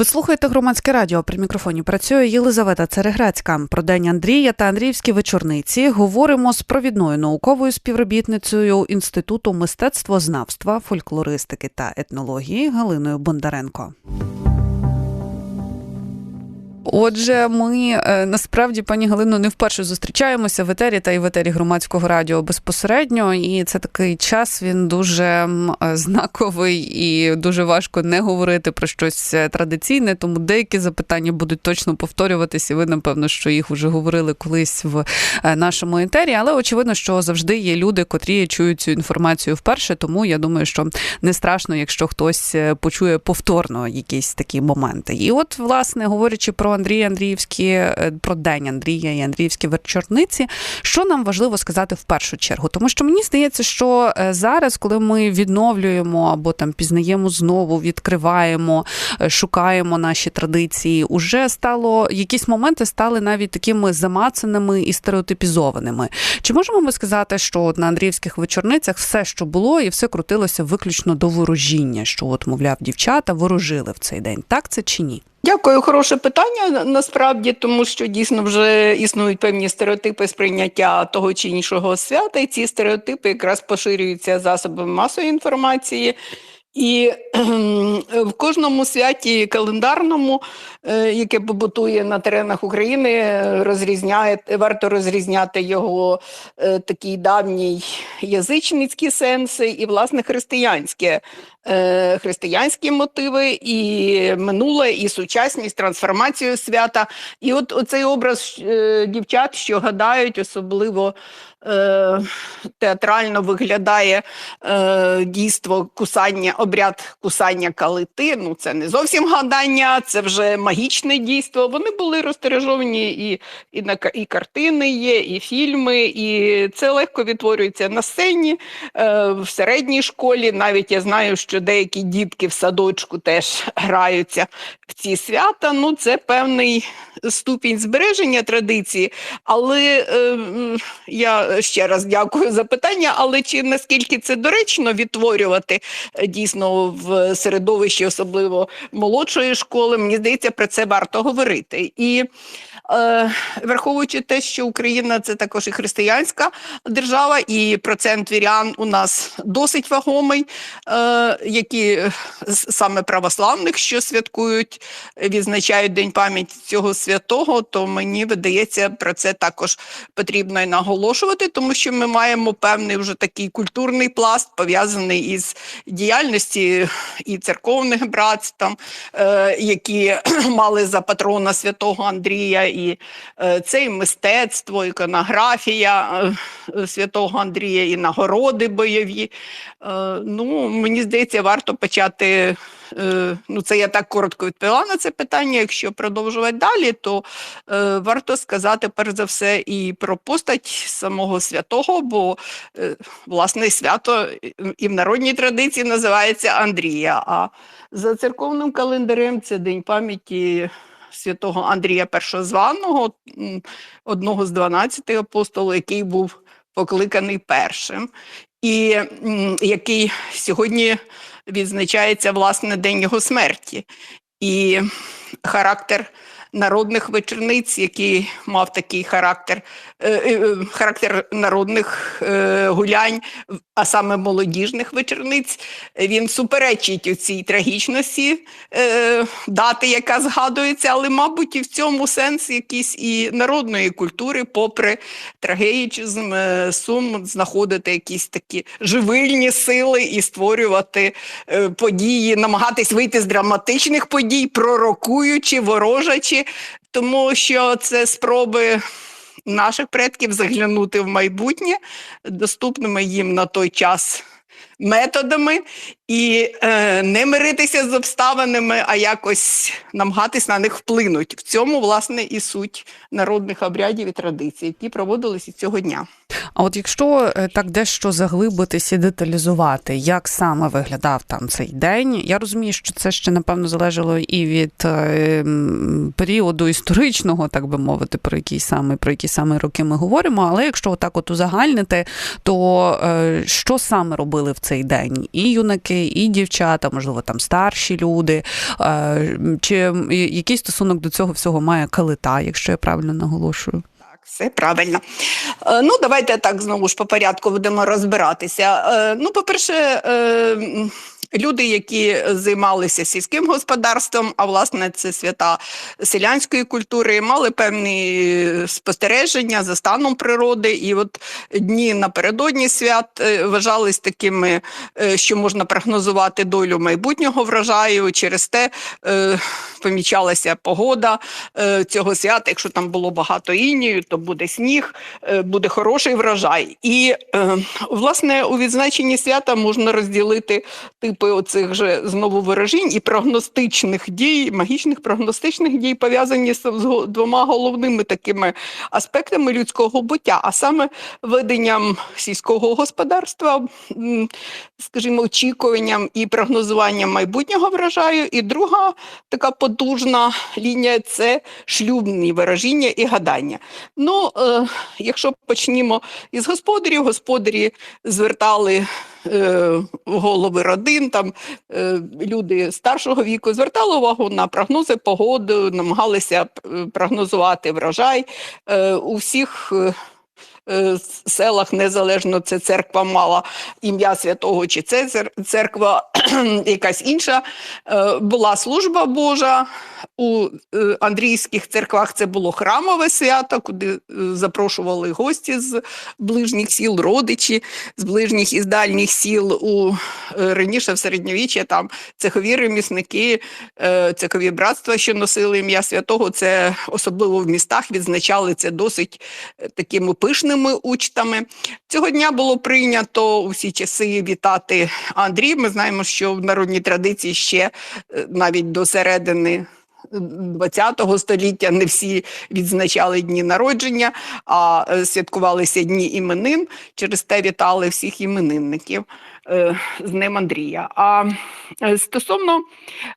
Ви слухаєте громадське радіо. При мікрофоні працює Єлизавета Цереграцька. Про день Андрія та Андріївські вечорниці говоримо з провідною науковою співробітницею Інституту мистецтвознавства, фольклористики та етнології Галиною Бондаренко. Отже, ми е, насправді, пані Галино, не вперше зустрічаємося в етері та і в етері громадського радіо безпосередньо. І це такий час він дуже е, знаковий і дуже важко не говорити про щось е, традиційне. Тому деякі запитання будуть точно повторюватися. Ви напевно, що їх вже говорили колись в нашому етері. Але очевидно, що завжди є люди, котрі чують цю інформацію вперше. Тому я думаю, що не страшно, якщо хтось почує повторно якісь такі моменти. І от, власне, говорячи про Андрія Андріївські, е, про день Андрія і Андріївські вечорниці, що нам важливо сказати в першу чергу? Тому що мені здається, що е, зараз, коли ми відновлюємо або там пізнаємо знову, відкриваємо, е, шукаємо наші традиції, уже стало якісь моменти стали навіть такими замацаними і стереотипізованими. Чи можемо ми сказати, що на Андріївських вечорницях все, що було, і все крутилося виключно до ворожіння, що от, мовляв, дівчата ворожили в цей день? Так це чи ні? Дякую, хороше питання насправді, тому що дійсно вже існують певні стереотипи сприйняття того чи іншого свята, і ці стереотипи якраз поширюються засобами масової інформації. І в кожному святі календарному, е, яке побутує на теренах України, розрізняє, варто розрізняти його е, такий давній язичницькі сенси і, власне, християнське християнські мотиви, і минуле, і сучасність, трансформацію свята. І от оцей образ е, дівчат, що гадають, особливо е, театрально виглядає е, дійство кусання, обряд кусання калити. Ну, це не зовсім гадання, це вже магічне дійство. Вони були розтиражовані і, і, на, і картини є, і фільми, і це легко відтворюється на сцені е, в середній школі. Навіть я знаю, що деякі дітки в садочку теж граються в ці свята. Ну, це певний ступінь збереження традиції. Але е, я ще раз дякую за питання. Але чи наскільки це доречно відтворювати е, дійсно в середовищі, особливо молодшої школи, мені здається, про це варто говорити. І Е, враховуючи те, що Україна це також і християнська держава, і процент вірян у нас досить вагомий, е, які е, саме православних, що святкують, відзначають День пам'яті цього святого, то мені видається про це також потрібно і наголошувати, тому що ми маємо певний вже такий культурний пласт, пов'язаний із діяльності і церковних братств, там, е, які мали за патрона святого Андрія, і е, це і мистецтво, іконографія святого Андрія, і нагороди бойові. Ну, мені здається, варто почати. е, Ну, це я так коротко відповіла на це питання. Якщо продовжувати далі, то е, варто сказати перш за все і про постать самого святого, бо е, власне свято і в народній традиції називається Андрія. А за церковним календарем це день пам'яті святого Андрія Першозваного, одного з 12 апостолів, який був покликаний першим, і який сьогодні відзначається власне день його смерті. І характер народних вечорниць, який мав такий характер, е, е, характер народних е, гулянь, а саме молодіжних вечорниць, він суперечить у цій трагічності е, дати, яка згадується, але, мабуть, і в цьому сенс якийсь і народної культури, попри трагедічизм, е, сум, знаходити якісь такі живильні сили і створювати е, події, намагатись вийти з драматичних подій, пророкуючи, ворожачи, тому що це спроби. Наших предків заглянути в майбутнє доступними їм на той час методами і е, не миритися з обставинами, а якось намагатись на них вплинути. В цьому, власне, і суть народних обрядів і традицій, які проводилися цього дня. А от якщо е, так дещо заглибитись і деталізувати, як саме виглядав там цей день, я розумію, що це ще напевно залежало і від е, періоду історичного, так би мовити, про які саме про які саме роки ми говоримо. Але якщо отак от узагальнити, то е, що саме робили в цей день? І юнаки, і дівчата, можливо, там старші люди, чи який стосунок до цього всього має калита, якщо я правильно наголошую? Все правильно. Е, Ну, давайте так знову ж по порядку будемо розбиратися. Е, Ну, по-перше, е, люди, які займалися сільським господарством, а власне це свята селянської культури, мали певні спостереження за станом природи. І от дні напередодні свят е, вважались такими, е, що можна прогнозувати долю майбутнього врожаю. Через те е, помічалася погода е, цього свята. Якщо там було багато інію, то буде сніг, е, буде хороший врожай. І е, власне у відзначенні свята можна розділити типи оцих же знову виражень і прогностичних дій, магічних прогностичних дій, пов'язані з двома головними такими аспектами людського буття, а саме веденням сільського господарства, скажімо, очікуванням і прогнозуванням майбутнього врожаю. І друга така потужна лінія це шлюбні вираження і гадання. Ну, е, якщо почнімо із господарів, господарі звертали голови родин, там е, люди старшого віку звертали увагу на прогнози погоди, намагалися е, прогнозувати врожай. Е, у всіх е, е, селах незалежно це церква мала ім'я святого, чи це церква якась інша. Е, Була служба Божа. У е, андрійських церквах це було храмове свято, куди е, запрошували гості з ближніх сіл, родичі з ближніх і з дальніх сіл. У е, раніше в середньовіччя там цехові ремісники, е, цехові братства, що носили ім'я святого. Це особливо в містах відзначали це досить е, такими пишними учтами. Цього дня було прийнято у всі часи вітати Андрій. Ми знаємо, що в народній традиції ще е, навіть до середини. ХХ століття не всі відзначали дні народження, а е, святкувалися дні іменин. Через те вітали всіх іменинників з ним Андрія. А е, стосовно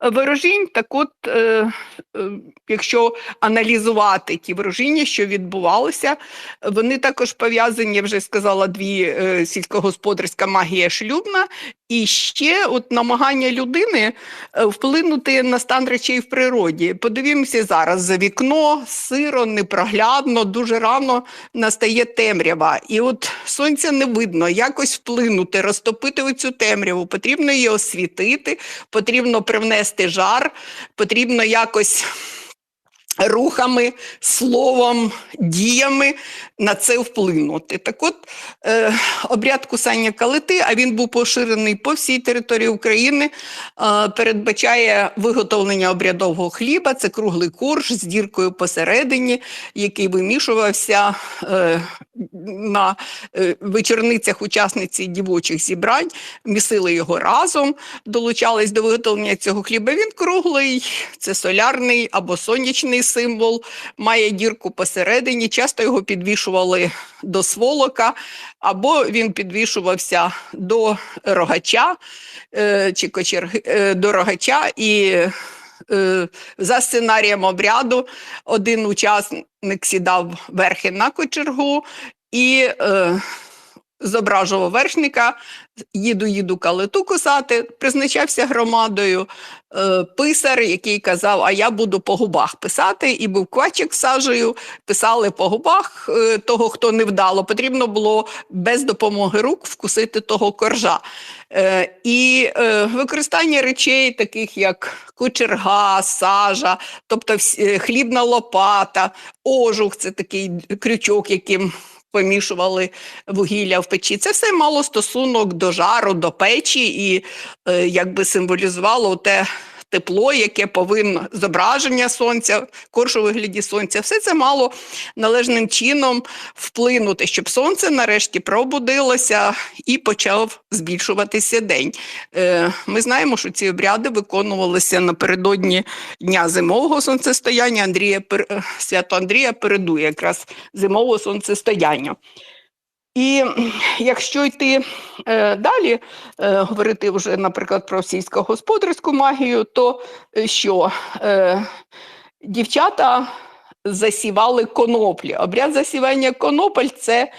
ворожінь, так от, е, е, якщо аналізувати ті ворожіння, що відбувалися, вони також пов'язані, я вже сказала, дві е, сільськогосподарська магія шлюбна, і ще от намагання людини е, вплинути на стан речей в природі. Подивімося зараз за вікно, сиро, непроглядно, дуже рано настає темрява. І от сонця не видно, якось вплинути, розтопити оцю темряву, потрібно її освітити, потрібно привнести жар, потрібно якось. Рухами, словом, діями на це вплинути. Так от е, обряд кусання калити, а він був поширений по всій території України, е, передбачає виготовлення обрядового хліба. Це круглий корж з діркою посередині, який вимішувався е, на вечорницях учасниці дівочих зібрань, місили його разом, долучались до виготовлення цього хліба. Він круглий, це солярний або сонячний символ, має дірку посередині. Часто його підвішували до сволока, або він підвішувався до рогача е, чи кочерги, е, до рогача і. е, За сценарієм обряду один учасник сідав верхи на кочергу і зображував вершника, їду, їду калиту кусати, призначався громадою е, писар, який казав, а я буду по губах писати, і був квачик сажею, писали по губах е, того, хто не вдало. Потрібно було без допомоги рук вкусити того коржа. Е, і е, використання речей, таких як кучерга, сажа, тобто всі- е, хлібна лопата, ожух це такий крючок, яким помішували вугілля в печі. Це все мало стосунок до жару, до печі і е, якби символізувало те тепло, яке повинно зображення сонця, корж у вигляді сонця. Все це мало належним чином вплинути, щоб сонце нарешті пробудилося і почав збільшуватися день. Е, Ми знаємо, що ці обряди виконувалися напередодні дня зимового сонцестояння. Андрія е, свято Андрія передує якраз зимового сонцестояння. І якщо йти е, далі, е, говорити вже, наприклад, про сільськогосподарську магію, то е, що е, дівчата засівали коноплі. Обряд засівання конопель це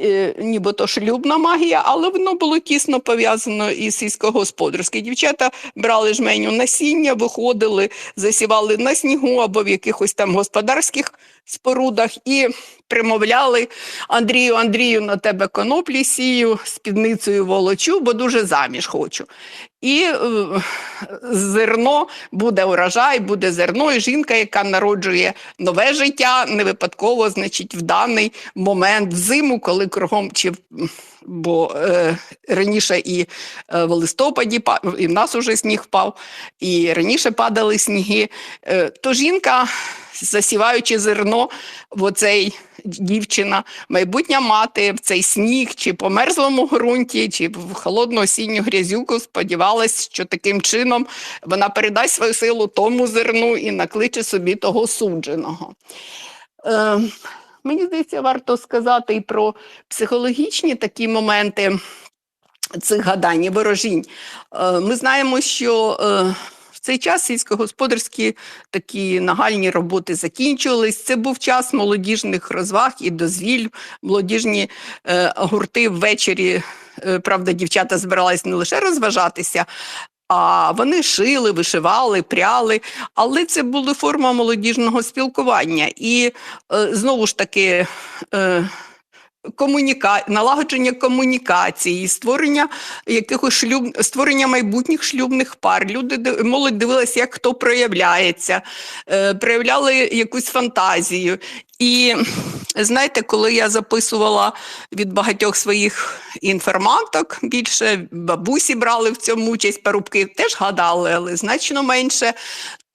е, нібито шлюбна магія, але воно було тісно пов'язано із сільськогосподарською. Дівчата брали жменю насіння, виходили, засівали на снігу або в якихось там господарських спорудах і примовляли Андрію, Андрію, на тебе коноплі сію, спідницею волочу, бо дуже заміж хочу. І е, зерно буде урожай, буде зерно, і жінка, яка народжує нове життя, не випадково, значить, в даний момент взиму, коли кругом чи бо е, раніше і е, в листопаді па- і в нас уже сніг впав, і раніше падали сніги. Е, то жінка, засіваючи зерно в оцей дівчина, майбутня мати в цей сніг, чи по мерзлому ґрунті, чи в холодну осінню грязюку, сподівалась, що таким чином вона передасть свою силу тому зерну і накличе собі того судженого. Е, мені здається, варто сказати і про психологічні такі моменти цих гадань і ворожінь. Е, ми знаємо, що е, цей час сільськогосподарські такі нагальні роботи закінчувались. Це був час молодіжних розваг і дозвіль. Молодіжні е, гурти ввечері, е, правда, дівчата збирались не лише розважатися. А вони шили, вишивали, пряли, але це була форма молодіжного спілкування. І е, знову ж таки, е, комуніка... налагодження комунікації, створення якихось шлюб... створення майбутніх шлюбних пар. Люди молодь дивилася, як хто проявляється, е, проявляли якусь фантазію. І знаєте, коли я записувала від багатьох своїх інформанток, більше бабусі брали в цьому участь, парубки теж гадали, але значно менше.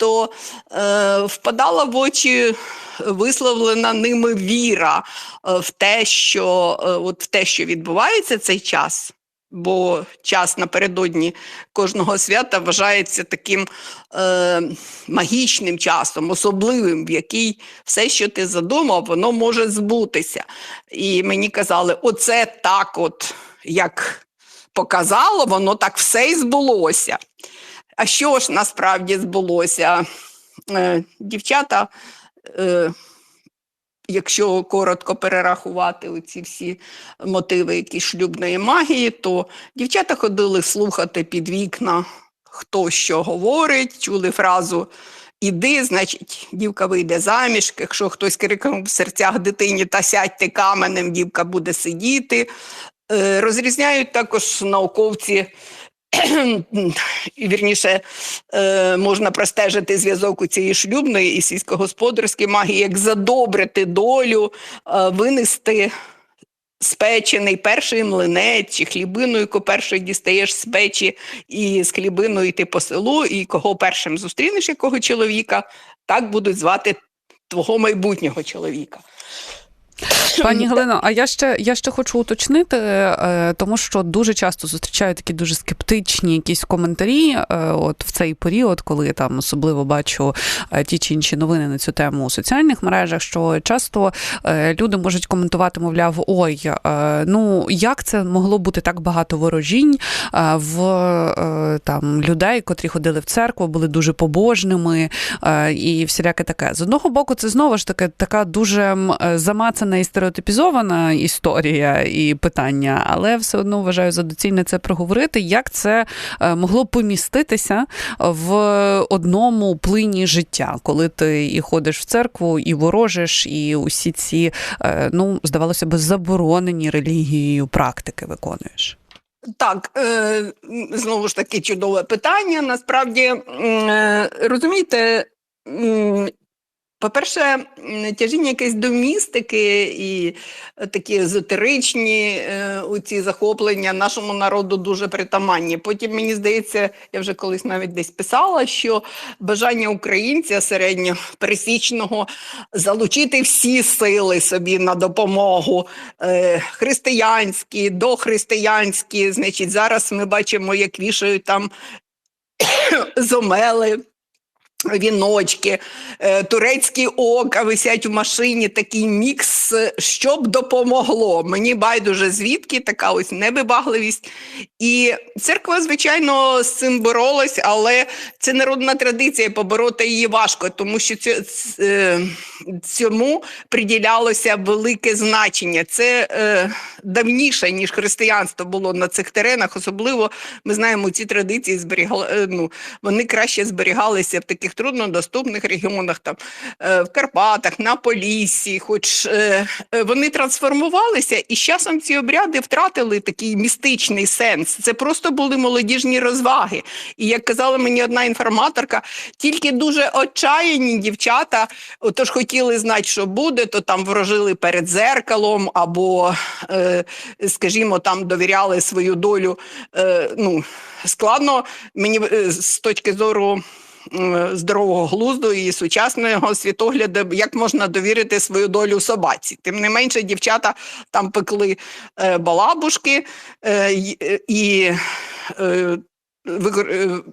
То е, впадала в очі висловлена ними віра е, в те, що е, от в те, що відбувається цей час. Бо час напередодні кожного свята вважається таким е, магічним часом, особливим, в який все, що ти задумав, воно може збутися. І мені казали, оце так, от як показало, воно так все і збулося. А що ж насправді збулося? Е, дівчата, е, якщо коротко перерахувати оці всі мотиви якісь шлюбної магії, то дівчата ходили слухати під вікна, хто що говорить, чули фразу Іди, значить, дівка вийде заміж. Якщо хтось крикнув в серцях дитині та сядьте каменем, дівка буде сидіти. Е, Розрізняють також науковці вірніше, е, можна простежити зв'язок у цієї шлюбної і сільськогосподарської магії, як задобрити долю, е, винести спечений перший млинець чи хлібину, яку першою дістаєш з печі, і з хлібиною йти по селу, і кого першим зустрінеш, якого чоловіка, так будуть звати твого майбутнього чоловіка. Пані Галино, а я ще я ще хочу уточнити, е, тому що дуже часто зустрічаю такі дуже скептичні якісь коментарі. е, От в цей період, коли я там особливо бачу е, ті чи інші новини на цю тему у соціальних мережах, що часто люди можуть коментувати, мовляв, ой, ну як це могло бути так багато ворожінь в там людей, котрі ходили в церкву, були дуже побожними і всіляке таке. З одного боку, це знову ж таки така дуже м, е, і стереотипізована історія і питання, але все одно вважаю за доцільне це проговорити, як це е, могло поміститися в одному плині життя, коли ти і ходиш в церкву, і ворожиш, і усі ці, е, ну, здавалося б, заборонені релігією практики виконуєш. Так, е, знову ж таки чудове питання. Насправді, розумієте, по-перше, тяжіння якесь до містики і е, такі езотеричні е, у ці захоплення нашому народу дуже притаманні. Потім, мені здається, я вже колись навіть десь писала, що бажання українця середньопересічного залучити всі сили собі на допомогу е, християнські, дохристиянські. Значить, зараз ми бачимо, як вішають там зомели. Віночки, е, турецькі ока висять в машині, такий мікс, е, що б допомогло. Мені байдуже звідки така ось невибагливість. І церква, звичайно, з цим боролась, але це народна традиція, побороти її важко, тому що е, цьому приділялося велике значення. Це е, давніше, ніж християнство було на цих теренах. Особливо ми знаємо, ці традиції зберігали, ну, вони краще зберігалися в таких труднодоступних регіонах, там е, в Карпатах, на Поліссі, хоч е, е, вони трансформувалися, і з часом ці обряди втратили такий містичний сенс. Це просто були молодіжні розваги. І як казала мені одна інформаторка, тільки дуже отчаяні дівчата, отож хотіли знати, що буде, то там ворожили перед зеркалом, або, скажімо, там довіряли свою долю. Ну, складно мені з точки зору. Здорового глузду і сучасного світогляду, як можна довірити свою долю собаці. Тим не менше, дівчата там пекли е, балабушки е, е, і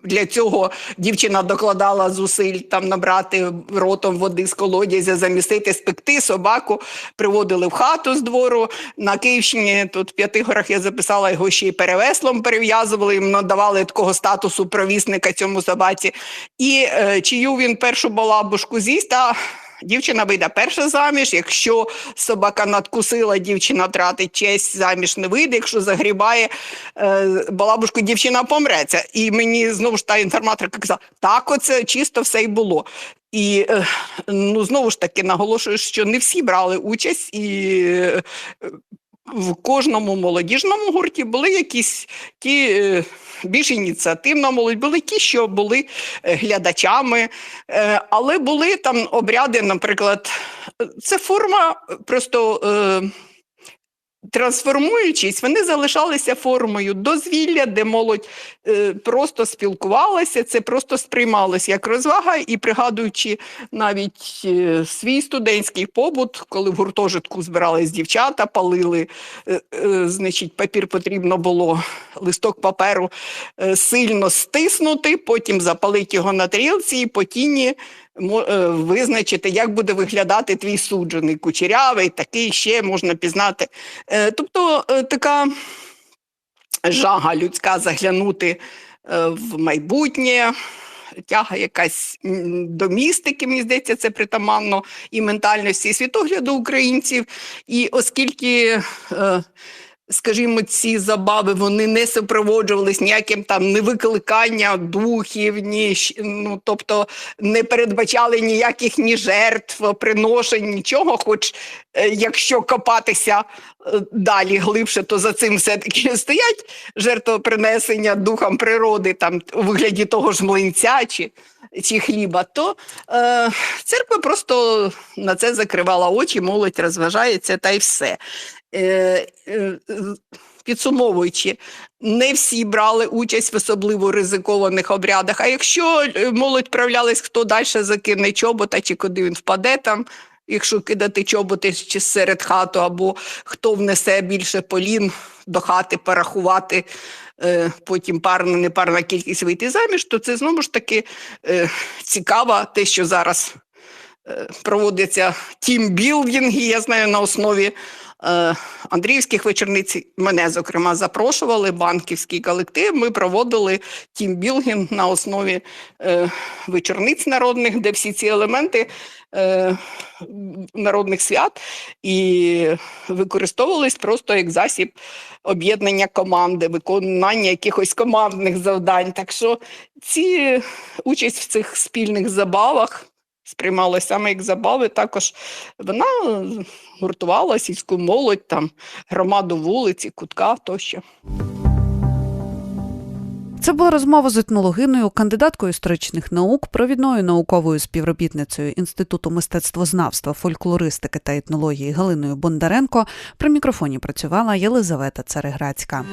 для цього дівчина докладала зусиль там набрати ротом води з колодязя, замістити, спекти собаку, приводили в хату з двору. На Київщині тут в П'ятигорах я записала його ще й перевеслом перев'язували, їм надавали такого статусу провісника цьому собаці. І е, чию він першу балабушку з'їсть, та Дівчина вийде перша заміж. Якщо собака надкусила, дівчина тратить честь, заміж не вийде. Якщо загрібає е, балабушку, дівчина помреться. І мені знову ж та інформаторка казала, так оце чисто все й було. І е, ну знову ж таки наголошую, що не всі брали участь, і е, в кожному молодіжному гурті були якісь ті. е, Більш ініціативна молодь, були ті, що були е, глядачами, е, але були там обряди, наприклад, це форма просто трансформуючись, вони залишалися формою дозвілля, де молодь просто спілкувалася, це просто сприймалося як розвага, і пригадуючи навіть е, свій студентський побут, коли в гуртожитку збирались дівчата, палили, е, е, значить, папір потрібно було листок паперу е, сильно стиснути, потім запалити його на тарілці і по тіні е, визначити, як буде виглядати твій суджений, кучерявий, такий ще можна пізнати. Е, Тобто е, така жага людська заглянути е, в майбутнє. Тяга якась до містики, мені здається, це притаманно і ментальності, і світогляду українців. І оскільки, е, скажімо, ці забави вони не супроводжувались ніяким там не викликання духів, ні, ну, тобто не передбачали ніяких ні жертв, приношень, нічого. Хоч е, якщо копатися е, далі глибше, то за цим все-таки стоять жертвопринесення духам природи, там у вигляді того ж млинця чи, чи хліба, то е, церква просто на це закривала очі, молодь розважається та й все. Е, е, Підсумовуючи, не всі брали участь в особливо ризикованих обрядах. А якщо е, молодь правлялась, хто далі закине чобота, чи куди він впаде там, якщо кидати чоботи чи серед хату, або хто внесе більше полін до хати, порахувати, потім парна, непарна кількість вийти заміж, то це знову ж таки цікаво, те, що зараз проводяться тімбілдинги, я знаю, на основі Андріївських вечорниць. Мене, зокрема, запрошували, банківський колектив. Ми проводили тімбілдинг на основі е, вечорниць народних, де всі ці елементи е, народних свят і використовувались просто як засіб об'єднання команди, виконання якихось командних завдань. Так що ці участь в цих спільних забавах сприймалася саме як забави. Також вона е, гуртувала сільську молодь, там громаду вулиці, кутка тощо. Це була розмова з етнологиною, кандидаткою історичних наук, провідною науковою співробітницею Інституту мистецтвознавства, фольклористики та етнології Галиною Бондаренко. При мікрофоні працювала Єлизавета Цареградська.